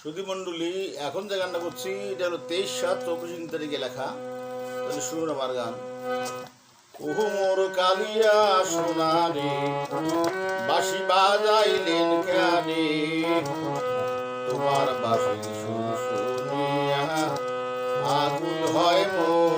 সুধীমণ্ডলী এখন যে গানটা করছি, এটা হলো তেইশ সাত চব্বিশ তারিখে লেখা। তাহলে শুনুন আমার গান। ওহো মোর কালিয়া সোনারে বাসি বাজাইলেন কানে তোমার বাসি শুনিয়া আকুল হয় মোর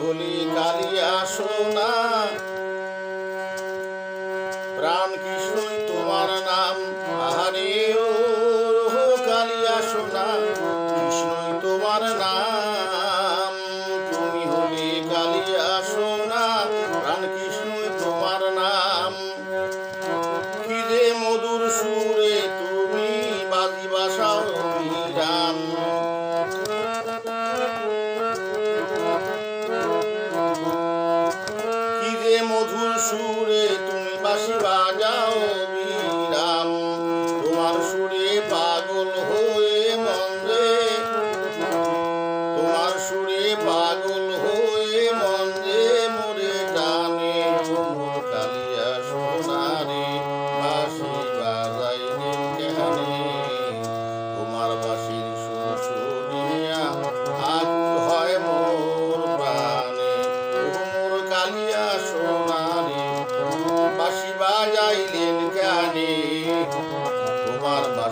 হলি কালিয়া সোনা প্রাণ কৃষ্ণই তোমার নাম আহারে ও কালিয়া সোনা কৃষ্ণই তোমার নাম। তোমার বাঁশির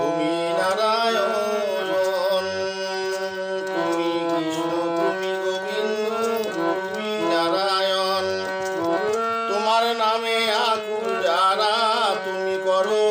তুমি নারায়ণ। তুমি কৃষ্ণ তুমি গোবিন্দ তুমি নারায়ণ। তোমার নামে আকুল যারা তুমি করো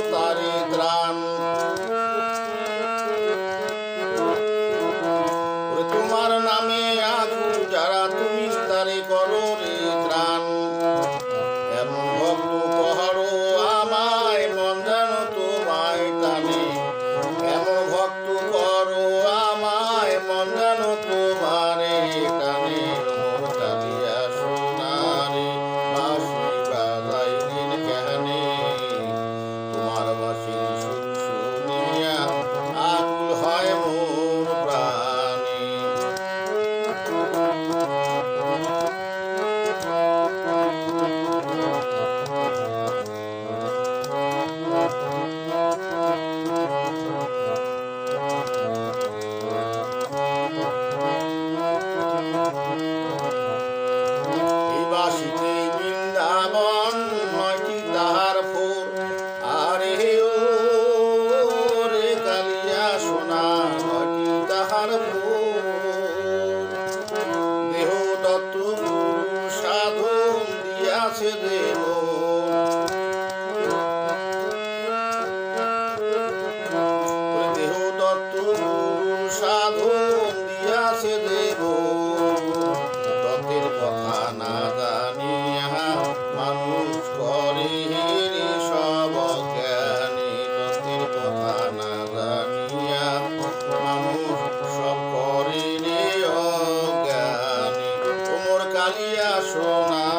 সোনা